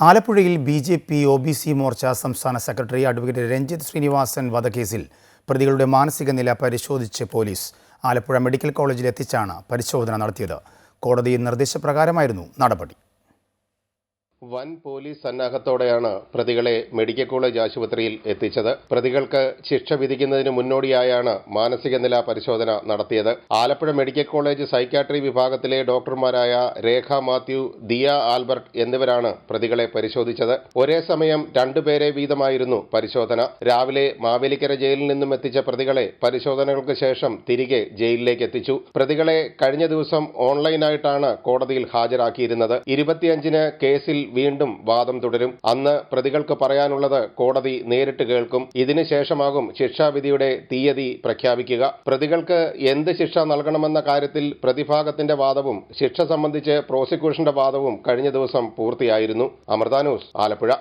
ആലപ്പുഴയിൽ B J P O B C Morcha സംസ്ഥാന secretary advocate Ranjith Sreenivasan വധക്കേസിൽ പ്രതികളുടെ മാനസിക നില പരിശോധിച്ച് പോലീസ് ആലപ്പുഴ മെഡിക്കൽ കോളേജിൽ എത്തിച്ചാണ് പരിശോധന നടത്തിയത്. കോടതി നിർദ്ദേശപ്രകാരമായിരുന്നു നടപടി. വൻ പോലീസ് സന്നാഹത്തോടെയാണ് പ്രതികളെ മെഡിക്കൽ കോളേജ് ആശുപത്രിയിൽ എത്തിച്ചത്. പ്രതികൾക്ക് ശിക്ഷ വിധിക്കുന്നതിന് മുന്നോടിയായാണ് മാനസിക നില പരിശോധന നടത്തിയത്. ആലപ്പുഴ മെഡിക്കൽ കോളേജ് സൈക്യാട്രി വിഭാഗത്തിലെ ഡോക്ടർമാരായ രേഖ മാത്യു ദിയ ആൽബർട്ട് എന്നിവരാണ് പ്രതികളെ പരിശോധിച്ചത്. ഒരേ സമയം രണ്ടുപേരെ വീതമായിരുന്നു പരിശോധന. രാവിലെ മാവേലിക്കര ജയിലിൽ നിന്നും എത്തിച്ച പ്രതികളെ പരിശോധനകൾക്ക് ശേഷം തിരികെ ജയിലിലേക്ക് എത്തിച്ചു. പ്രതികളെ കഴിഞ്ഞ ദിവസം ഓൺലൈനായിട്ടാണ് കോടതിയിൽ ഹാജരാക്കിയിരുന്നത്. ഇരുപത്തിയഞ്ചിന് കേസിൽ വീണ്ടും വാദം തുടരും. അന്ന് പ്രതികൾക്ക് പറയാനുള്ളത് കോടതി നേരിട്ട് കേൾക്കും. ഇതിനുശേഷമാകും ശിക്ഷാവിധിയുടെ തീയതി പ്രഖ്യാപിക്കുക. പ്രതികൾക്ക് എന്ത് ശിക്ഷ നൽകണമെന്ന കാര്യത്തിൽ പ്രതിഭാഗത്തിന്റെ വാദവും ശിക്ഷ സംബന്ധിച്ച് പ്രോസിക്യൂഷന്റെ വാദവും കഴിഞ്ഞ ദിവസം പൂർത്തിയായിരുന്നു. അമൃത ന്യൂസ് ആലപ്പുഴ.